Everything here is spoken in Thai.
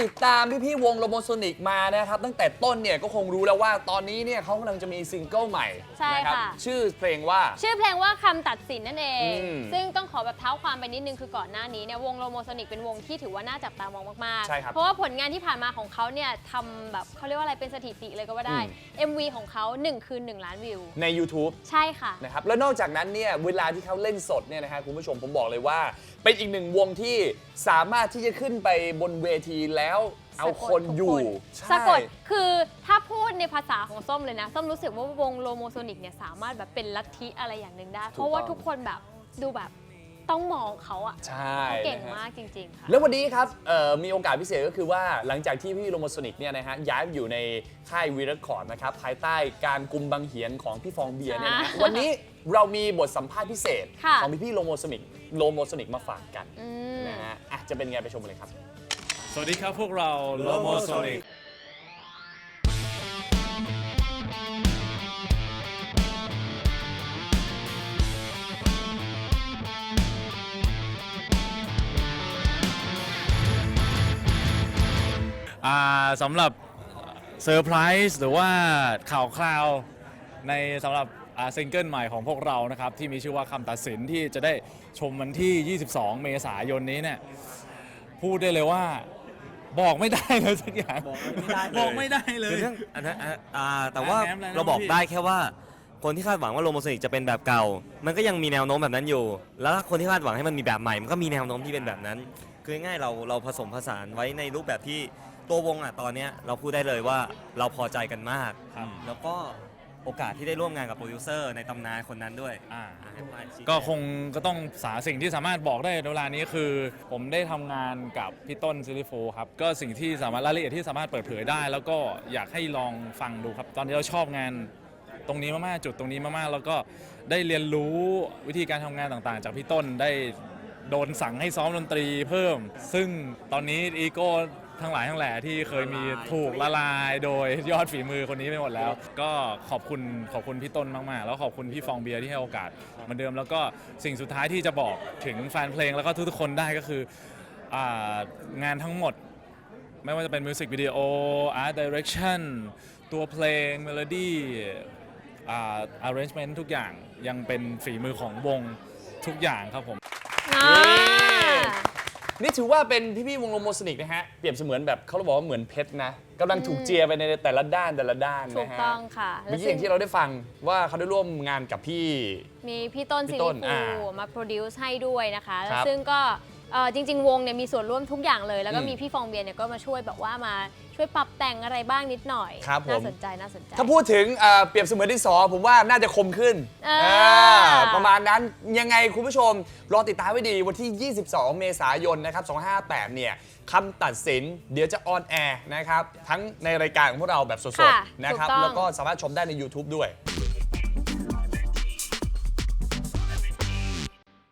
ติดตามพี่ๆวงโลโมโซนิกมานะครับ ตั้งแต่ต้นเนี่ยก็คงรู้แล้วว่าตอนนี้เนี่ยเขากำลังจะมีซิงเกิลใหม่ใช่นะครัค่ะ ชื่อเพลงว่า ชื่อเพลงว่าคำตัดสินนั่นเอง อืมซึ่งต้องขอแบบเท้าความไปนิดนึงคือก่อนหน้านี้เนี่ยวงโลโมโซนิกเป็นวงที่ถือว่าน่าจับตามองมากใช่ครับๆ เพราะว่าผลงานที่ผ่านมาของเขาเนี่ยทำแบบเขาเรียกว่าอะไรเป็นสถิติเลยก็ว่าได้ MV ของเขา1คืน1 ล้านวิว ใน YouTube ใช่ค่ะ นะครับแล้วนอกจากนั้นเนี่ยเวลาที่เขาเล่นสดเนี่ยนะฮะคุณผู้ชมผมบอกเลยว่า เป็นอีกหนึ่งวงที่สามารถที่จะขึ้นไปบนเวทีแล้วเอาคนอยู่สะใช่กดคือถ้าพูดในภาษาของส้มเลยนะ ส้มรู้สึกว่าวงโลโมโซนิกเนี่ยสามารถแบบเป็นลัทธิอะไรอย่างหนึ่งได้ เพราะว่าทุกคนแบบดูแบบ ต้องมองเขาอะใช่เขาเก่งนะฮะ มากจริง ๆ ค่ะ แล้ววันนี้ครับเอ่อมีโอกาสพิเศษก็คือว่าหลังจากที่พี่โลโมโซนิกเนี่ยนะฮะย้ายไปอยู่ในค่ายวีรคอร์ดนะครับภายใต้การกุมบังเหียนของพี่ฟองเบียร์เนี่ยนะฮะอ่าวันนี้เรามีบทสัมภาษณ์พิเศษ ค่ะ ของพี่พี่ๆโลโมโซนิกโลโมโซนิกมาฝากกันอืม นะฮะอะจะเป็นไงไปชมกันเลยครับ สวัสดีครับพวกเราโลโมโซนิก อ่าสำหรับเซอร์ไพรส์หรือว่าข่าวคราวในสำหรับอ่าซิงเกิลใหม่ของพวกเรานะครับ ที่มีชื่อว่าคำตัดสินที่จะได้ชมวันที่ 22 เมษายนนี้เนี่ยพูดได้เลยว่าบอกไม่ได้เลยสักอย่างบอกไม่ได้เลยคือเรื่องอันนั้นอะอ่าแต่ว่าแง้มอะไรนะเราบอกพี่ได้แค่ว่า คนที่คาดหวังว่าโลโมโซนิกจะเป็นแบบเก่า มันก็ยังมีแนวโน้มแบบนั้นอยู่ แล้วคนที่คาดหวังให้มันมีแบบใหม่ มันก็มีแนวโน้มที่เป็นแบบนั้น คือง่ายๆเราเราผสมผสานไว้ในรูปแบบที่ ตัววงอะตอนเนี้ยเราพูดได้เลยว่าเราพอใจกันมาก ครับ แล้วก็โอกาสที่ได้ร่วมงานกับโปรดิวเซอร์ในตำนานคนนั้นด้วยอ่า อะให้ป้ายชี้ก็คงก็ต้องสาสิ่งที่สามารถบอกได้ในเวลานี้คือ ผมได้ทำงานกับพี่ต้นซิลิโฟครับ ก็สิ่งที่สามารถรายละเอียดที่สามารถเปิดเผยได้ แล้วก็อยากให้ลองฟังดูครับ ตอนนี้เราชอบงานตรงนี้มากๆจุดตรงนี้มากๆ แล้วก็ได้เรียนรู้วิธีการทำงานต่างๆ จากพี่ต้นได้โดนสั่งให้ซ้อมดนตรีเพิ่ม ซึ่งตอนนี้อีโก้ ทั้งหลายทั้งแหล่ที่เคยมีถูกละลายโดยยอดฝีมือคนนี้ไปหมดแล้ว ก็ขอบคุณขอบคุณพี่ต้นมากๆ แล้วขอบคุณพี่ฟองเบียร์ที่ให้โอกาสเหมือนเดิมแล้วก็สิ่งสุดท้ายที่จะบอกถึงแฟนเพลงแล้วก็ทุกๆคนได้ก็คืออางานทั้งหมดไม่ว่าจะเป็นมิวสิกวิดีโออาร์ตดิเรกชันตัวเพลงเมโลดี้อ่า arrangement ทุกอย่างยังเป็นฝีมือของวงทุกอย่างครับผมอ่า นี่ถือว่าเป็นพี่ๆวงโลโมโซนิกนะฮะ เปรียบเสมือนแบบเขาบอกว่าเหมือนเพชรนะกำลังถูกเจียไปในแต่ละด้านแต่ละด้านถูกนะฮะต้องค่ะเมื่อกี้อย่างที่เราได้ฟังว่าเขาได้ร่วมงานกับพี่ มีพี่ต้นพี่ซิต้ลินฟูอ่ามาโปรดิวซ์ให้ด้วยนะคะ ครับ ซึ่งก็ เอ่อจริง ๆ วงเนี่ยมีส่วนร่วมทุกอย่างเลย แล้วก็อืมมีพี่ฟองเบียร์เนี่ยก็มาช่วยแบบว่ามาช่วยปรับแต่งอะไรบ้างนิดหน่อย ครับผม น่าสนใจน่าสนใจ ถ้าพูดถึงเอ่อเปรียบเสมือนดินสอผมว่าน่าจะคมขึ้นอ่าอ่าประมาณนั้นยังไงคุณผู้ชม รอติดตามไว้ดีวันที่ 22 เมษายนนะครับ 258 เนี่ยคำตัดสินเดี๋ยวจะออนแอร์นะครับ ทั้งในรายการของพวกเราแบบสดค่ะๆ นะครับ ถูกต้อง แล้วก็สามารถชมได้ใน YouTube ด้วย